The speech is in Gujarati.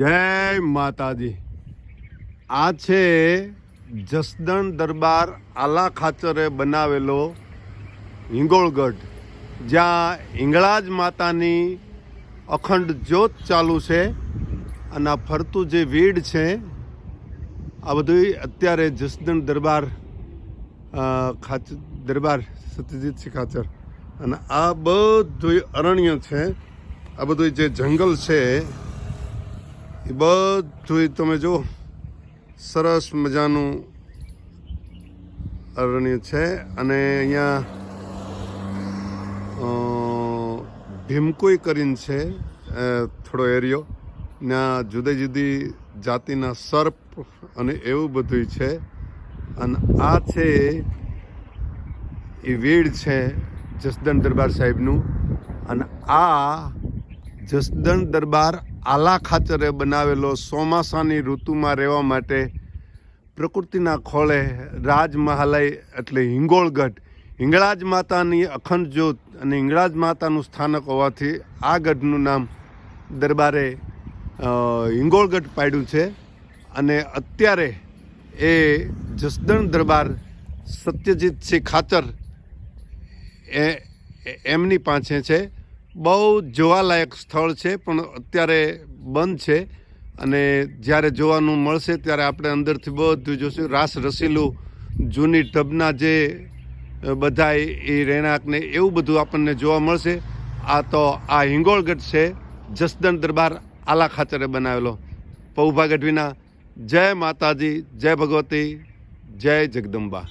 જય માતાજી. આ છે જસદણ દરબાર આલા ખાચરે બનાવેલો હિંગોળગઢ, જ્યાં હિંગળાજ માતાની અખંડ જ્યોત ચાલુ છે અને આ ફરતું જે વીડ છે, આ બધું અત્યારે જસદણ દરબાર ખાચ, દરબાર સત્યજીતસિંહ ખાચર. અને આ બધું અરણ્ય છે, આ બધું જે જંગલ છે એ બધું તમે જો સરસ મજાનું અરણ્ય છે અને અહીંયા ભીમકોઈ કરીને છે થોડો એરિયો. ત્યાં જુદી જુદી જાતિના સર્પ અને એવું બધું છે. અને આ છે એ વીડ છે જસદન દરબાર સાહેબનું. અને આ જસદણ દરબાર આલા ખાચરે બનાવેલો ચોમાસાની ઋતુમાં રહેવા માટે પ્રકૃતિના ખોળે રાજમહાલય એટલે હિંગોળગઢ, હિંગળાજ માતાની અખંડ જ્યોત અને હિંગળાજ માતાનું સ્થાનક હોવાથી આ ગઢનું નામ દરબારે હિંગોળગઢ પાડ્યું છે. અને અત્યારે એ જસદણ દરબાર સત્યજીતસિંહ ખાચર એ, એમની પાસે છે. બહુ જોવાલાયક સ્થળ છે, પણ અત્યારે બંધ છે. અને જ્યારે જોવાનું મળશે ત્યારે આપણે અંદરથી બધું જોશું. રાસ રસીલું, જૂની ટબના જે બધા એ રહેણાંકને એવું બધું આપણને જોવા મળશે. આ તો આ હિંગોળગઢ છે, જસદણ દરબાર આલા ખાચરે બનાવેલો. પૌભા ગઢવીના જય માતાજી, જય ભગવતી, જય જગદંબા.